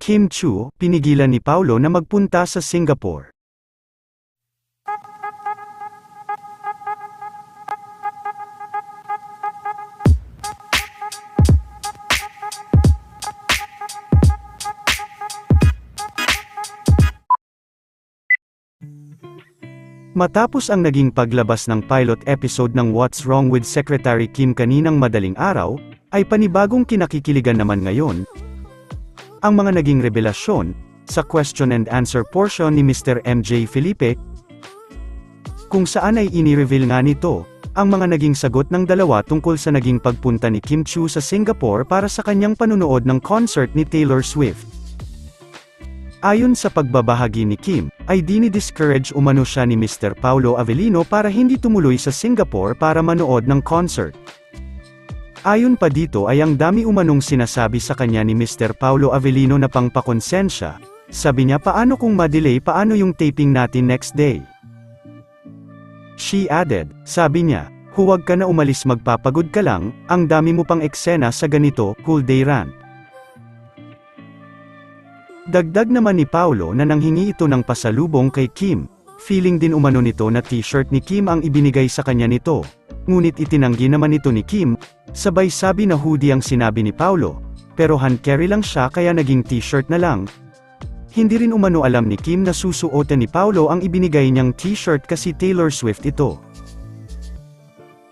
Kim Chu, pinigilan ni Paulo na magpunta sa Singapore. Matapos ang naging paglabas ng pilot episode ng What's Wrong with Secretary Kim kaninang madaling araw, ay panibagong kinakikiligan naman ngayon. Ang mga naging revelasyon, sa question and answer portion ni Mr. MJ Felipe, kung saan ay inireveal nga nito, ang mga naging sagot ng dalawa tungkol sa naging pagpunta ni Kim Chu sa Singapore para sa kanyang panunood ng concert ni Taylor Swift. Ayon sa pagbabahagi ni Kim, ay dini-discourage umano siya ni Mr. Paulo Avellino para hindi tumuloy sa Singapore para manood ng concert. Ayon pa dito ay ang dami umanong sinasabi sa kanya ni Mr. Paulo Avellino na pangpakonsensya, sabi niya paano kung ma-delay paano yung taping natin next day. She added, sabi niya, huwag ka na umalis magpapagod ka lang, ang dami mo pang eksena sa ganito, cool day rant. Dagdag naman ni Paulo na nanghingi ito ng pasalubong kay Kim, feeling din umano nito na t-shirt ni Kim ang ibinigay sa kanya nito, ngunit itinanggi naman ito ni Kim, sabay sabi na hoodie ang sinabi ni Paulo, pero hand carry lang siya kaya naging t-shirt na lang. Hindi rin umano alam ni Kim na susuotan ni Paulo ang ibinigay niyang t-shirt kasi Taylor Swift ito.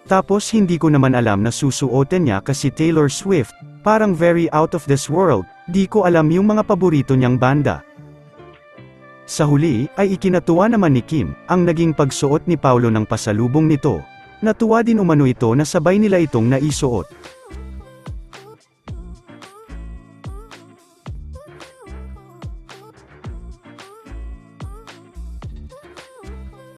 Tapos hindi ko naman alam na susuotan niya kasi Taylor Swift, parang very out of this world, di ko alam yung mga paborito niyang banda. Sa huli, ay ikinatuwa naman ni Kim, ang naging pagsuot ni Paulo ng pasalubong nito. Natuwa din umano ito na sabay nila itong naisuot.